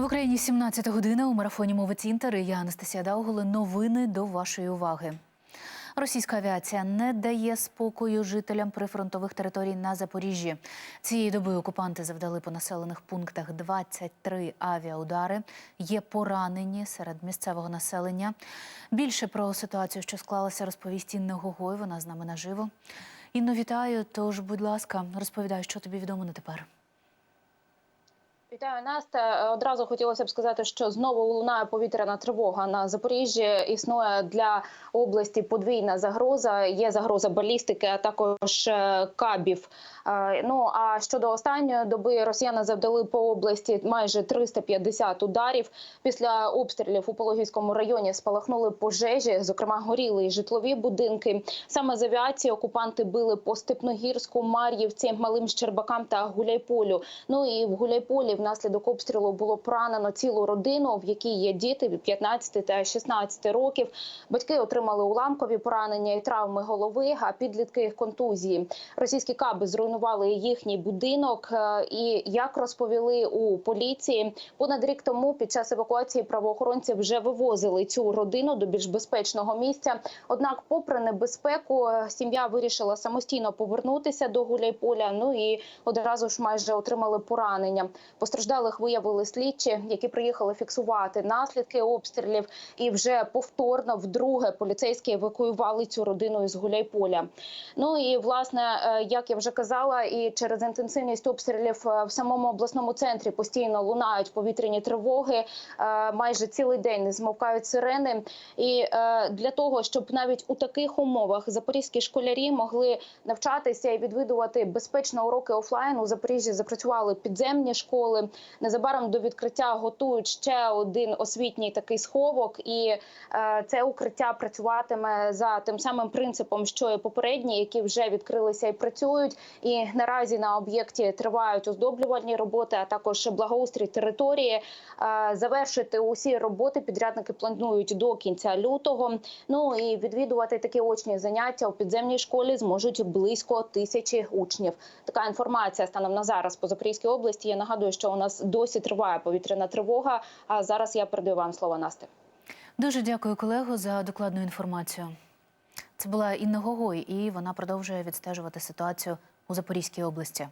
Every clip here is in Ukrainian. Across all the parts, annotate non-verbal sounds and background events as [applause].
В Україні 17 година у марафоні мовиць Інтер. і Я Анастасія Дауголи. Новини до вашої уваги. Російська авіація не дає спокою жителям прифронтових територій на Запоріжжі. Цієї доби окупанти завдали по населених пунктах 23 авіаудари. Є поранені серед місцевого населення. Більше про ситуацію, що склалася, розповість Інна Гогой. Вона з нами наживо. Інно, вітаю. Тож, будь ласка, розповідай, що тобі відомо на тепер. Вітаю Настя. Одразу хотілося б сказати, що знову лунає повітряна тривога на Запоріжжі. Існує для області подвійна загроза. Є загроза балістики, а також е, кабів. Е, Ну а щодо останньої доби росіяни завдали по області майже 350 ударів. Після обстрілів у Пологівському районі спалахнули пожежі, зокрема горіли і житлові будинки. Саме з авіації окупанти били по Степногірську, Мар'ївці, Малим Щербакам та Гуляйполю. Ну і в Гуляйполі внаслідок обстрілу було поранено цілу родину, в якій є діти від 15 та 16 років. Батьки отримали уламкові поранення і травми голови, а підлітки контузії. Російські каби зруйнували їхній будинок. Е, І як розповіли у поліції, понад рік тому під час евакуації правоохоронці вже вивозили цю родину до більш безпечного місця. Однак, попри небезпеку, е, сім'я вирішила самостійно повернутися до Гуляйполя. Ну і одразу ж майже отримали поранення. Постраждалих виявили слідчі, які приїхали фіксувати наслідки обстрілів. І вже повторно вдруге поліцейські евакуювали цю родину із Гуляйполя. Ну і власне, е, як я вже казала, і через інтенсивність обстрілів е, в самому обласному центрі постійно лунають повітряні тривоги. Е, Майже цілий день не змовкають сирени. І для того, щоб навіть у таких умовах запорізькі школярі могли навчатися і відвідувати безпечно уроки офлайн, у Запоріжжі запрацювали підземні школи. Незабаром до відкриття готують ще один освітній такий сховок, і е, це укриття працюватиме за тим самим принципом, що і попередні, які вже відкрилися і працюють. І наразі на об'єкті тривають оздоблювальні роботи, а також благоустрій території. Е, Завершити усі роботи підрядники планують до кінця лютого. Ну і відвідувати такі очні заняття у підземній школі зможуть близько тисячі учнів. Така інформація станом на зараз по Запорізькій області. Я нагадую, що у нас досі триває повітряна тривога. А зараз я передаю вам слово Насти. Дуже дякую, колего, за докладну інформацію. Це була Інна Гогой, і вона продовжує відстежувати ситуацію у Запорізькій області.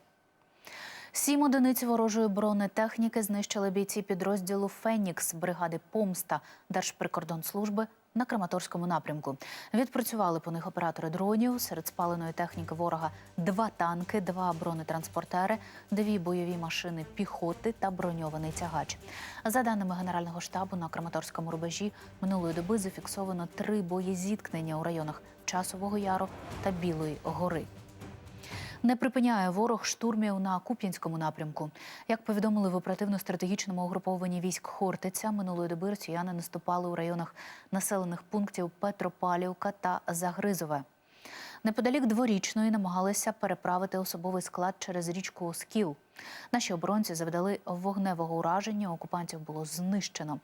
Сім одиниць ворожої бронетехніки знищили бійці підрозділу Фенікс бригади Помста Держприкордонслужби на Краматорському напрямку. Відпрацювали по них оператори дронів. Серед спаленої техніки ворога два танки, два бронетранспортери, дві бойові машини піхоти та броньований тягач. За даними Генерального штабу, на Краматорському рубежі минулої доби зафіксовано три боєзіткнення у районах Часового Яру та Білої гори. Не припиняє ворог штурмів на Куп'янському напрямку. Як повідомили в оперативно-стратегічному угрупованні військ Хортиця, минулої доби росіяни наступали у районах населених пунктів Петропалівка та Загризове. Неподалік дворічної намагалися переправити особовий склад через річку Оскіл. Наші оборонці завдали вогневого ураження. Окупантів було знищено.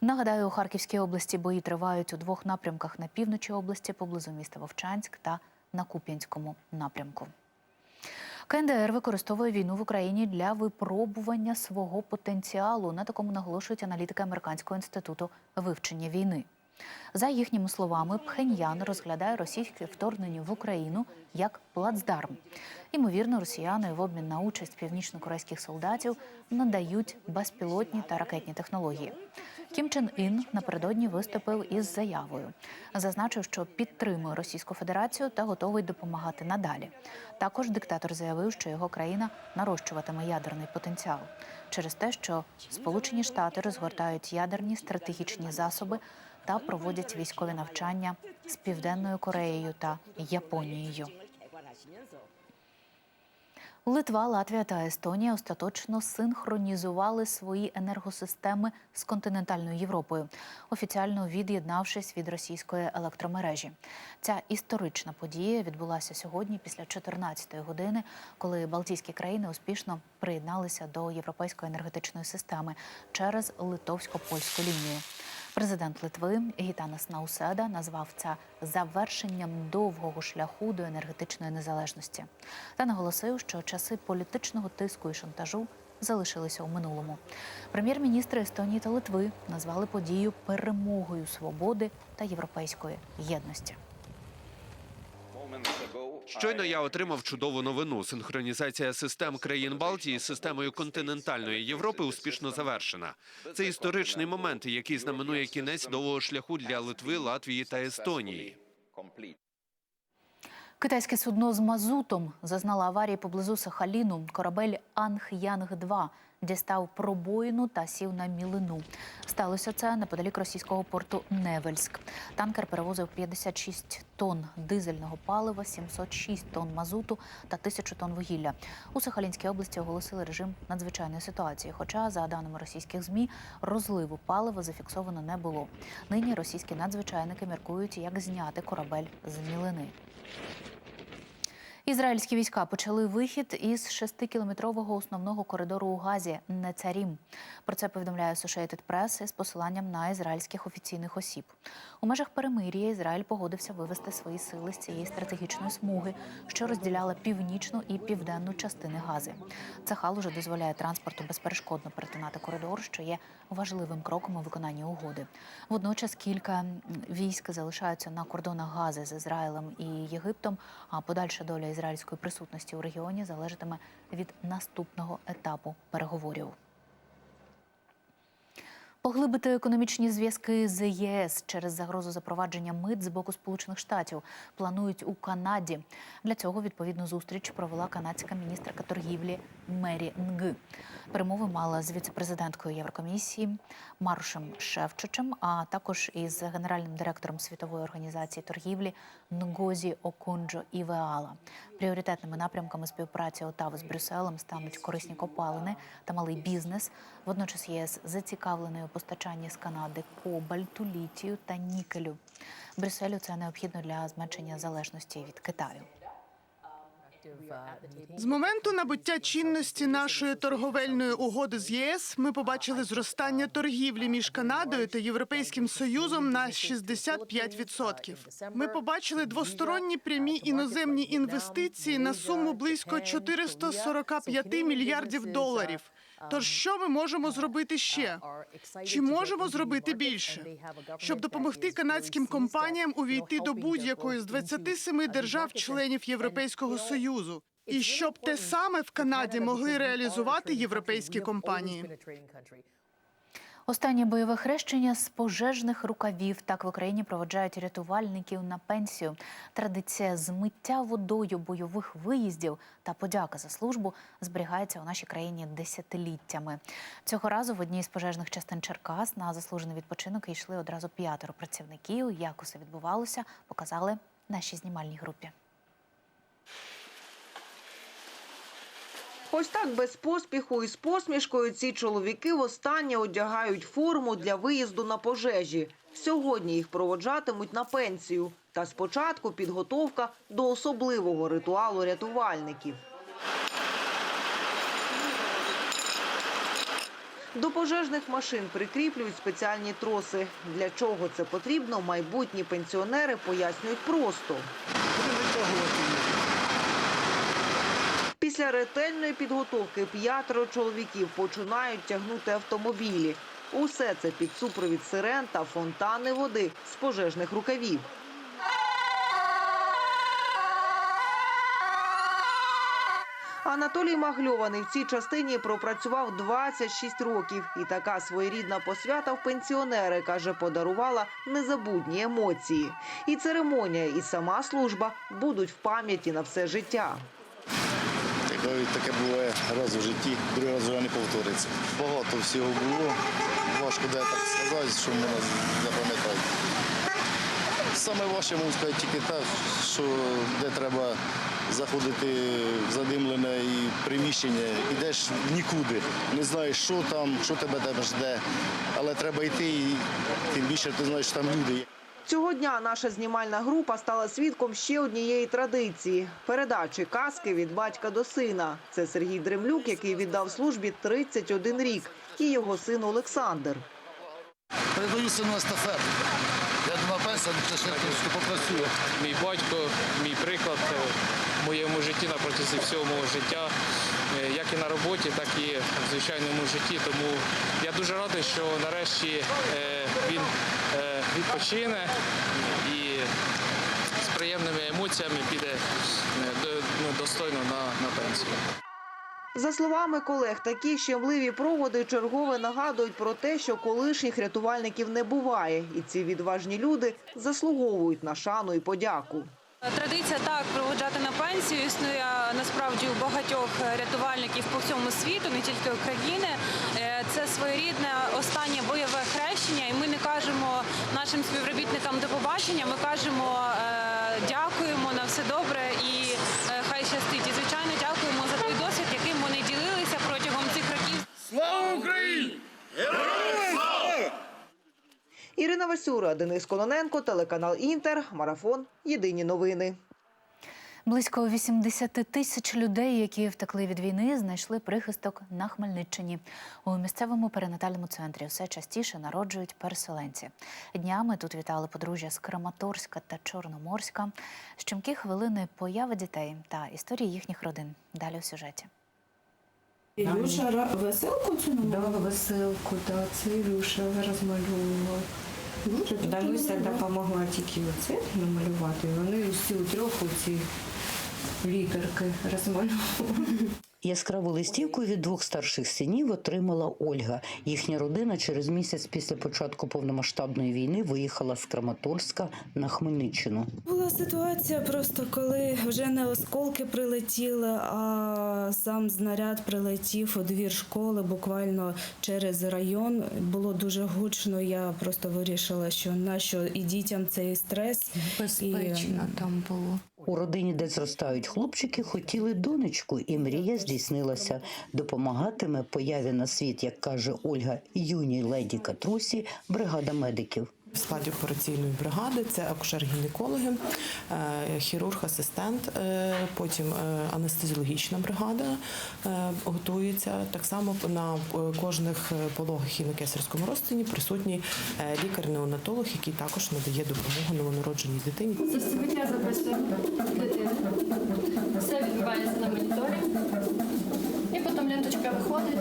Нагадаю, у Харківській області бої тривають у двох напрямках на півночі області поблизу міста Вовчанськ та на Куп'янському напрямку. КНДР використовує війну в Україні для випробування свого потенціалу. На такому наголошують аналітики Американського інституту вивчення війни. За їхніми словами, Пхеньян розглядає російське вторгнення в Україну як плацдарм. Ймовірно, росіяни в обмін на участь північно-корейських солдатів надають безпілотні та ракетні технології. Кім Чен Ін напередодні виступив із заявою. Зазначив, що підтримує Російську Федерацію та готовий допомагати надалі. Також диктатор заявив, що його країна нарощуватиме ядерний потенціал через те, що Сполучені Штати розгортають ядерні стратегічні засоби та проводять військові навчання з Південною Кореєю та Японією. Литва, Латвія та Естонія остаточно синхронізували свої енергосистеми з континентальною Європою, офіціально від'єднавшись від російської електромережі. Ця історична подія відбулася сьогодні після 14-ї години, коли Балтійські країни успішно приєдналися до європейської енергетичної системи через литовсько-польську лінію. Президент Литви Гітанас Науседа назвав це завершенням довгого шляху до енергетичної незалежності та наголосив, що часи політичного тиску і шантажу залишилися у минулому. Прем'єр-міністри Естонії та Литви назвали подію перемогою свободи та європейської єдності. Щойно я отримав чудову новину. Синхронізація систем країн Балтії з системою континентальної Європи успішно завершена. Це історичний момент, який знаменує кінець довгого шляху для Литви, Латвії та Естонії. Китайське судно з мазутом зазнало аварії поблизу Сахаліну. Корабель Анг-Янг-2 дістав пробоїну та сів на мілину. Сталося це неподалік російського порту Невельськ. Танкер перевозив 56 тонн дизельного палива, 706 тонн мазуту та 1000 тонн вугілля. У Сахалінській області оголосили режим надзвичайної ситуації. Хоча, за даними російських змі, розливу палива зафіксовано не було. Нині російські надзвичайники міркують, як зняти корабель з мілини. Ізраїльські війська почали вихід із шестикілометрового основного коридору у Газі Нецарім. Про це повідомляє Associated Press із посиланням на ізраїльських офіційних осіб. У межах перемир'я Ізраїль погодився вивести свої сили з цієї стратегічної смуги, що розділяла північну і південну частини Гази. Цахал уже дозволяє транспорту безперешкодно перетинати коридор, що є важливим кроком у виконанні угоди. Водночас кілька військ залишаються на кордонах Гази з Ізраїлем і Єгиптом. А подальша доля ізраїльської присутності у регіоні залежатиме від наступного етапу переговорів. Поглибити економічні зв'язки з ЄС через загрозу запровадження мит з боку Сполучених Штатів планують у Канаді. Для цього відповідну зустріч провела канадська міністерка торгівлі Мері Нг. Перемови мала з віцепрезиденткою Єврокомісії Марушем Шевчичем, а також із генеральним директором світової організації торгівлі Нгозі Окунджо Івеала. Пріоритетними напрямками співпраці Отави з Брюсселем стануть корисні копалини та малий бізнес. Водночас ЄС зацікавлений у постачанні з Канади кобальту, літію та нікелю. Брюсселю це необхідно для зменшення залежності від Китаю. З моменту набуття чинності нашої торговельної угоди з ЄС ми побачили зростання торгівлі між Канадою та Європейським Союзом на 65%. Ми побачили двосторонні прямі іноземні інвестиції на суму близько 445 мільярдів доларів. Тож що ми можемо зробити ще? Чи можемо зробити більше? Щоб допомогти канадським компаніям увійти до будь-якої з 27 держав-членів Європейського союзу, і щоб те саме в Канаді могли реалізувати європейські компанії. Останнє бойове хрещення з пожежних рукавів. Так в Україні проводжають рятувальників на пенсію. Традиція змиття водою бойових виїздів та подяка за службу зберігається у нашій країні десятиліттями. Цього разу в одній з пожежних частин Черкас на заслужений відпочинок йшли одразу п'ятеро працівників. Як усе відбувалося, показали нашій знімальній групі. Ось так без поспіху і з посмішкою ці чоловіки востаннє одягають форму для виїзду на пожежі. Сьогодні їх проводжатимуть на пенсію. Та спочатку підготовка до особливого ритуалу рятувальників. До пожежних машин прикріплюють спеціальні троси. Для чого це потрібно, майбутні пенсіонери пояснюють просто. Після ретельної підготовки п'ятеро чоловіків починають тягнути автомобілі. Усе це під супровід сирен та фонтани води з пожежних рукавів. Анатолій Магльований в цій частині пропрацював 26 років. І така своєрідна посвята в пенсіонери, каже, подарувала незабутні емоції. І церемонія, і сама служба будуть в пам'яті на все життя. Таке, таке буває раз у житті, другий раз вже не повториться. Багато всього було. Важко де так сказати, що можна запам'ятати. Саме важче, можу сказати, тільки те, що де треба заходити в задимлене і приміщення, йдеш в нікуди. Не знаєш, що там, що тебе там жде. Але треба йти і тим більше ти знаєш, що там люди є. Цього дня наша знімальна група стала свідком ще однієї традиції передачі казки від батька до сина. Це Сергій Дремлюк, який віддав службі 31 рік, і його син Олександр. Передаю сину естафету. Я думаю, пенсія, ще трошки попрацює. Мій батько, мій приклад, е, в моєму житті на протязі всього мого життя, е, як і на роботі, так і в звичайному житті. Тому я дуже радий, що нарешті е, він відпочине і з приємними емоціями піде е, ну, достойно на, на пенсію. За словами колег, такі щемливі проводи чергове нагадують про те, що колишніх рятувальників не буває, і ці відважні люди заслуговують на шану і подяку. Традиція так проводжати на пенсію існує насправді у багатьох рятувальників по всьому світу, не тільки України. Е, Це своєрідне останнє бойове хрещення, і ми не кажемо нашим співробітникам до побачення. Ми кажемо е, дякуємо на все добре і е, хай щастить. І звичайно дякуємо за той досвід, яким вони ділилися протягом цих років. Слава Україні! Ірина Васюра, Денис Кононенко, телеканал Інтер, Марафон. Єдині новини. Близько 80 тисяч людей, які втекли від війни, знайшли прихисток на Хмельниччині. У місцевому перинатальному центрі все частіше народжують переселенці. Днями тут вітали подружжя з Краматорська та Чорноморська. Щемкі хвилини появи дітей та історії їхніх родин. Далі у сюжеті. Ілюша веселку цю Да, веселку, да, це Ілюша розмальовував. Дануся допомогла тільки оце намалювати. Вони всі у трьох оці літерки розмальовували. Яскраву листівку від двох старших синів отримала Ольга. Їхня родина через місяць після початку повномасштабної війни виїхала з Краматорська на Хмельниччину. Була ситуація просто, коли вже не осколки прилетіли, а сам знаряд прилетів у двір школи, буквально через район. Було дуже гучно. Я просто вирішила, що нащо і дітям цей стрес. Безпечно там було. У родині, де зростають хлопчики, хотіли донечку, і мрія здійснилася. Допомагатиме появі на світ, як каже Ольга, юній леді Катрусі, бригада медиків. В складі операційної бригади це акушер-гінекологи, е, хірург-асистент, е, потім е, анестезіологічна бригада готується. Так само на кожних пологах і на кесарському розтині присутній лікар-неонатолог, який також надає допомогу новонародженій дитині. Записуємо дитини. Все відбувається на моніторі. І потім ленточка виходить,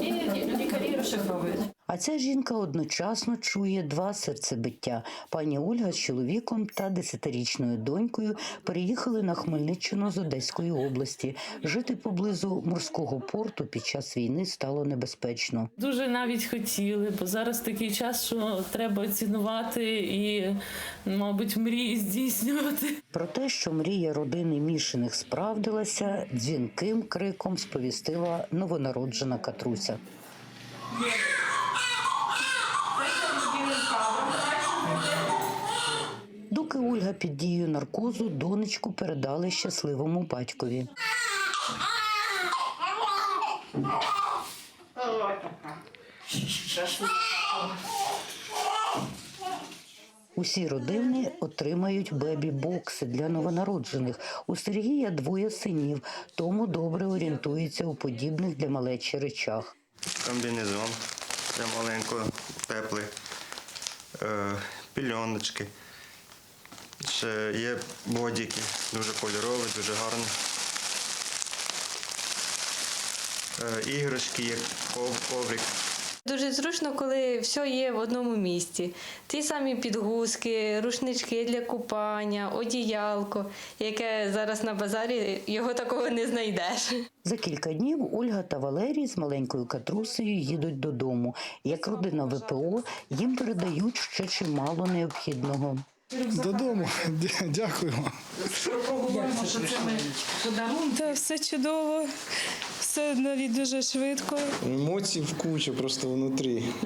і лікарі розшифровують. А ця жінка одночасно чує два серцебиття. Пані Ольга з чоловіком та десятирічною донькою переїхали на Хмельниччину з Одеської області. Жити поблизу морського порту під час війни стало небезпечно. Дуже навіть хотіли, бо зараз такий час, що треба цінувати і, мабуть, мрії здійснювати. Про те, що мрія родини Мішиних справдилася, дзвінким криком сповістила новонароджена Катруся. Ольга під дією наркозу донечку передали щасливому батькові. Усі родини отримають бебі-бокси для новонароджених. У Сергія двоє синів, тому добре орієнтується у подібних для малечі речах. комбінезон для маленького теплий, е, пільоночки. Ще є бодіки, дуже кольорові, дуже гарні. Е, іграшки є, ков- коврик. Дуже зручно, коли все є в одному місці. Ті самі підгузки, рушнички для купання, одіялко, яке зараз на базарі його такого не знайдеш. За кілька днів Ольга та Валерій з маленькою Катрусею їдуть додому. Як родина ВПО їм передають ще чимало необхідного. Додому. Дякуємо. Та все чудово, все навіть дуже швидко. Емоцій в кучу просто внутрі. [laughs]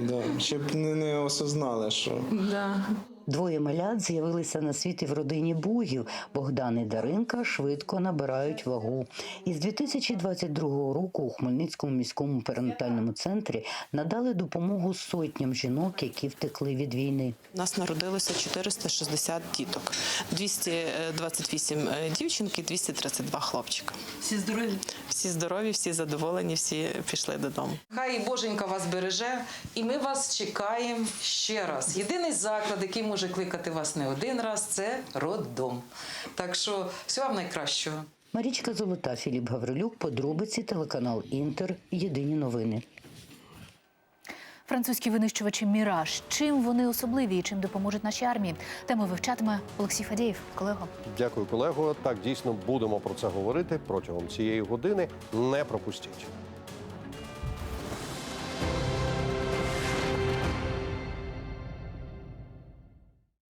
Да. Щоб не, не осознали, що Да. Двоє малят з'явилися на світ і в родині Бугів. Богдан і Даринка швидко набирають вагу. Із 2022 року у Хмельницькому міському перинатальному центрі надали допомогу сотням жінок, які втекли від війни. У нас народилося 460 діток, 228 е, дівчинки, 232 хлопчика. Всі здорові. Всі здорові, всі задоволені, всі пішли додому. Хай Боженька вас береже, і ми вас чекаємо ще раз. Єдиний заклад, який може може кликати вас не один раз. Це роддом. Так що всього вам найкращого. Марічка Золота, Філіп Гаврилюк, подробиці, телеканал Інтер. Єдині новини. Французькі винищувачі Міраж. Чим вони особливі і чим допоможуть нашій армії? Тему вивчатиме Олексій Фадєєв. Колего. Дякую, колего. Так дійсно будемо про це говорити протягом цієї години. Не пропустіть.